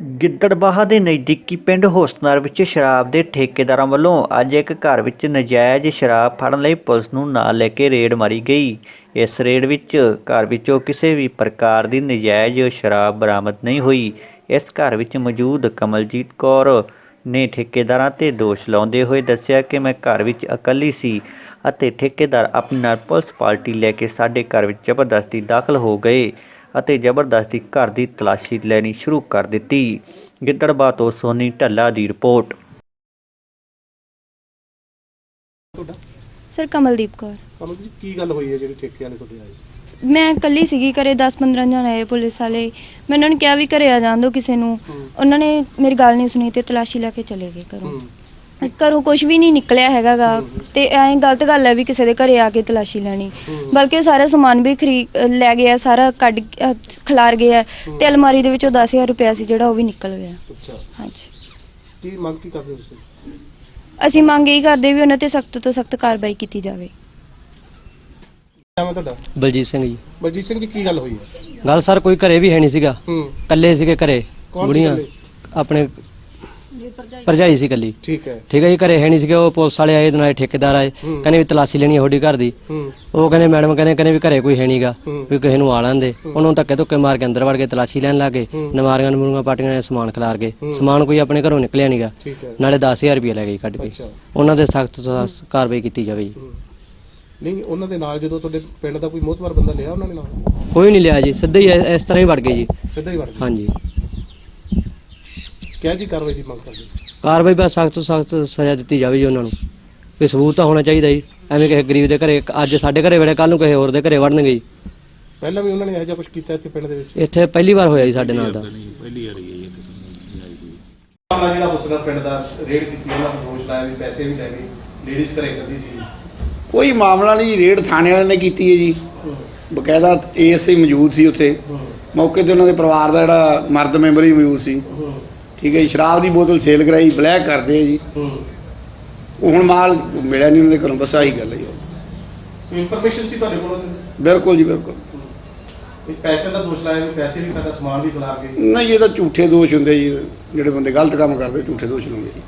ਗਿੱਦੜਬਾਹਾ ਦੇ ਨਜ਼ਦੀਕੀ ਪਿੰਡ ਹੁਸਨਰ ਵਿੱਚ ਸ਼ਰਾਬ ਦੇ ਠੇਕੇਦਾਰਾਂ ਵੱਲੋਂ ਅੱਜ ਇੱਕ ਘਰ ਵਿੱਚ ਨਜਾਇਜ਼ ਸ਼ਰਾਬ ਫੜਨ ਲਈ ਪੁਲਿਸ ਨੂੰ ਨਾਲ ਲੈ ਕੇ ਰੇਡ ਮਾਰੀ ਗਈ। ਇਸ ਰੇਡ ਵਿੱਚ ਘਰ ਵਿੱਚੋਂ ਕਿਸੇ ਵੀ ਪ੍ਰਕਾਰ ਦੀ ਨਜਾਇਜ਼ ਸ਼ਰਾਬ ਬਰਾਮਦ ਨਹੀਂ ਹੋਈ। ਇਸ ਘਰ ਵਿੱਚ ਮੌਜੂਦ ਕਮਲਜੀਤ ਕੌਰ ਨੇ ਠੇਕੇਦਾਰਾਂ ਤੇ ਦੋਸ਼ ਲਾਉਂਦੇ ਹੋਏ ਦੱਸਿਆ ਕਿ ਮੈਂ ਘਰ ਵਿੱਚ ਇਕੱਲੀ ਸੀ ਅਤੇ ਠੇਕੇਦਾਰ ਆਪਣੇ ਨਾਲ ਪੁਲਿਸ ਪਾਰਟੀ ਲੈ ਕੇ ਸਾਡੇ ਘਰ ਵਿੱਚ ਜ਼ਬਰਦਸਤੀ ਦਾਖਲ ਹੋ ਗਏ। ਅਤੇ ਜ਼ਬਰਦਸਤੀ ਘਰ ਦੀ ਤਲਾਸ਼ੀ ਲੈਣੀ ਸ਼ੁਰੂ ਕਰ ਦਿੱਤੀ। ਗਿੱਦੜਬਾਹ ਤੋਂ ਸੋਨੀ ਢੱਲਾ ਦੀ ਰਿਪੋਰਟ। ਸਰ ਕਮਲਦੀਪ ਕੌਰ। ਕਮਲ ਜੀ ਕੀ ਗੱਲ ਹੋਈ ਹੈ ਜਿਹੜੀ ਠੇਕੇ ਵਾਲੇ ਤੁਹਾਡੇ ਆਏ ਸੀ? ਮੈਂ ਇਕੱਲੀ ਸੀਗੀ ਘਰੇ 10-15 ਜਣੇ ਆਏ ਪੁਲਿਸ ਵਾਲੇ। ਮੈਂ ਉਹਨਾਂ ਨੂੰ ਕਿਹਾ ਵੀ ਘਰੇ ਆ ਜਾਣ ਦਿਓ ਕਿਸੇ ਨੂੰ। ਉਹਨਾਂ ਨੇ ਮੇਰੀ ਗੱਲ ਨਹੀਂ ਸੁਣੀ ਤੇ ਤਲਾਸ਼ੀ ਲੈ ਕੇ ਚਲੇ ਗਏ ਘਰੋਂ। ਹੂੰ। ਘਰੋਂ ਕੁਝ ਵੀ ਨਹੀਂ ਨਿਕਲਿਆ ਹੈਗਾਗਾ। ਤੇ ਐਂ ਗਲਤ ਗੱਲ ਹੈ ਵੀ ਕਿਸੇ ਦੇ ਘਰੇ ਆ ਕੇ ਤਲਾਸ਼ੀ ਲੈਣੀ। ਬਲਕਿ ਉਹ ਸਾਰਾ ਸਮਾਨ ਵੀ ਖਰੀ ਲੈ ਗਿਆ ਸਾਰਾ ਕੱਢ ਅ, ਖਿਲਾਰ ਗਿਆ ਤੇ ਅਲਮਾਰੀ ਦੇ ਵਿੱਚੋਂ 10000 ਰੁਪਇਆ ਸੀ ਜਿਹੜਾ ਉਹ ਵੀ ਨਿਕਲ ਗਿਆ। ਅੱਛਾ। ਹਾਂਜੀ। ਕੀ ਮੰਗ ਕੀ ਕਰਦੇ ਹੋ ਤੁਸੀਂ? ਅਸੀਂ ਮੰਗ ਇਹੀ ਕਰਦੇ ਵੀ ਉਹਨਾਂ ਤੇ ਸਖਤ ਤੋਂ ਸਖਤ ਕਾਰਵਾਈ ਕੀਤੀ ਜਾਵੇ। ਨਾਮ ਹੈ ਤੁਹਾਡਾ? ਬਲਜੀਤ ਸਿੰਘ ਜੀ। ਬਲਜੀਤ ਸਿੰਘ ਜੀ ਕੀ ਗੱਲ ਹੋਈ ਹੈ? ਗੱਲ ਸਰ ਕੋਈ ਘਰੇ ਵੀ ਹੈ ਨਹੀਂ ਸੀਗਾ। ਹੂੰ। ਕੱਲੇ ਸੀਗੇ ਘਰੇ। ਕੌਣ ਸੀ ਬੁੜੀਆਂ। ਇਕੱਲੇ? ਆਪਣੇ ਭਰਜਾਈ। ਸੀ ਕੱਲੀ ਠੀਕ ਹੈ। ਠੀਕ ਹੈ ਜੀ ਘਰੇ ਹੈ ਨਹੀਂ ਸੀਗੇ ਉਹ ਪੁਲਿਸ ਵਾਲੇ ਆਏ ਨਾਲੇ ਠੇਕੇਦਾਰ ਆਏ। ਕਹਿੰਦੇ ਵੀ ਤਲਾਸ਼ੀ ਲੈਣੀ ਹੈ ਤੁਹਾਡੀ ਘਰ ਦੀ। ਉਹ ਕਹਿੰਦੇ ਮੈਡਮ ਕਹਿੰਦੇ ਕਹਿੰਦੇ ਵੀ ਘਰੇ ਕੋਈ ਹੈ ਨਹੀਂਗਾ। ਵੀ ਕਿਸੇ ਨੂੰ ਆ ਲੈਂਦੇ ਉਹਨੂੰ ਧੱਕੇ ਧੁੱਕੇ ਮਾਰ ਕੇ ਅੰਦਰ ਵੜ ਕੇ ਤਲਾਸ਼ੀ ਲੈਣ ਲੱਗੇ। ਨਮਾਰੀਆਂ ਨਮੂਰੀਆਂ ਪਾਟੀਆਂ ਨੇ ਸਮਾਨ ਖਿਲਾਰ ਗਏ। ਹੂੰ। ਸਮਾਨ ਕੋਈ ਆਪਣੇ ਘਰੋਂ ਨਿਕਲਿਆ ਨਹੀਂਗਾ। ਨਾਲੇ 10000 ਰੁਪਏ ਲੈ ਗਏ ਕੱਢ ਕੇ। ਉਹਨਾਂ ਦੇ ਸਖਤ ਕਾਰਵਾਈ ਕੀਤੀ ਜਾਵੇ ਜੀ। ਨਹੀਂ ਉਹਨਾਂ ਦੇ ਨਾਲ ਜਦੋਂ ਤੁਹਾਡੇ ਪਿੰਡ ਦਾ ਕੋਈ ਮੋਹਤਵਾਰ ਬੰਦਾ ਲਿਆ ਉਹਨਾਂ ਨੇ ਨਾਲ? ਕੋਈ ਨਹੀਂ ਲਿਆ ਜੀ ਸਿੱਧਾ ਹੀ ਇਸ ਤਰ੍ਹਾਂ ਹੀ ਵੜ ਗਏ ਜੀ। ਸਿੱਧਾ ਹੀ ਵੜ ਗਿਆ ਹਾਂਜੀ। ਕਿਆ ਜੀ ਕਾਰਵਾਈ ਦੀ ਮੰਗ ਕਰਦੇ ਕਾਰਵਾਈ ਬਸ ਸਖਤ ਤੋਂ ਸਖਤ ਸਜ਼ਾ ਦਿੱਤੀ ਜਾਵੇ ਜੀ ਉਹਨਾਂ ਨੂੰ। ਕੋਈ ਸਬੂਤ ਤਾਂ ਹੋਣਾ ਚਾਹੀਦਾ ਜੀ। ਐਵੇਂ ਕਿਸੇ ਗਰੀਬ ਦੇ ਘਰੇ ਅੱਜ ਸਾਡੇ ਘਰੇ ਵੜੇ ਕੱਲ ਨੂੰ ਕਿਸੇ ਹੋਰ ਦੇ ਘਰੇ ਵੜਨਗੇ ਜੀ। ਪਹਿਲਾਂ ਵੀ ਉਹਨਾਂ ਨੇ ਇਹੋ ਜਿਹਾ ਕੁਝ ਕੀਤਾ ਇੱਥੇ ਪਿੰਡ ਦੇ ਵਿੱਚ? ਇੱਥੇ ਪਹਿਲੀ ਵਾਰ ਹੋਇਆ ਜੀ ਸਾਡੇ ਨਾਲ ਤਾਂ। ਮਾਮਲਾ ਜਿਹੜਾ ਹੁਸਨਾ ਪਿੰਡ ਦਾ ਰੇਡ ਕੀਤੀ ਉਹਨਾਂ ਨੂੰ ਦੋਸ਼ ਲਾਇਆ ਵੀ ਪੈਸੇ ਵੀ ਲੈ ਗਏ। ਲੇਡੀਜ਼ ਘਰੇ ਕਰਦੀ ਸੀ। ਕੋਈ ਮਾਮਲਾ ਨਹੀਂ ਰੇਡ ਥਾਣੇ ਵਾਲਿਆਂ ਨੇ ਕੀਤੀ ਹੈ ਜੀ। ਬਕਾਇਦਾ ਏਐਸਆਈ ਮੌਜੂਦ ਸੀ ਉੱਥੇ। ਮੌਕੇ ਤੇ ਉਹਨਾਂ ਦੇ ਪਰਿਵਾਰ ਦਾ ਜਿਹੜਾ ਮਰਦ ਮੈਂਬਰ ਵੀ ਮੌਜੂਦ ਸੀ। ਠੀਕ ਹੈ ਜੀ ਸ਼ਰਾਬ ਦੀ ਬੋਤਲ ਸੇਲ ਕਰਾਈ ਬਲੈਕ ਕਰਦੇ ਆ ਜੀ। ਉਹ ਹੁਣ ਮਾਲ ਮਿਲਿਆ ਨਹੀਂ ਉਹਨਾਂ ਦੇ ਘਰੋਂ ਬਸ ਆਹੀ ਗੱਲ ਹੈ ਜੀ। ਕੋਈ ਇਨਫੋਰਮੇਸ਼ਨ ਸੀ ਤੁਹਾਡੇ ਕੋਲ ਬਿਲਕੁਲ ਜੀ ਬਿਲਕੁਲ। ਪੈਸੇ ਦਾ ਦੋਸ਼ ਲਾਇਆ ਵੀ ਪੈਸੇ ਵੀ ਸਾਡਾ ਸਮਾਨ ਵੀ ਖਿਲਾਰ ਗਏ। ਨਹੀਂ ਇਹ ਤਾਂ ਝੂਠੇ ਦੋਸ਼ ਹੁੰਦੇ ਜੀ ਜਿਹੜੇ ਬੰਦੇ ਗਲਤ ਕੰਮ ਕਰਦੇ ਝੂਠੇ ਦੋਸ਼ ਲਾਉਂਦੇ ਜੀ।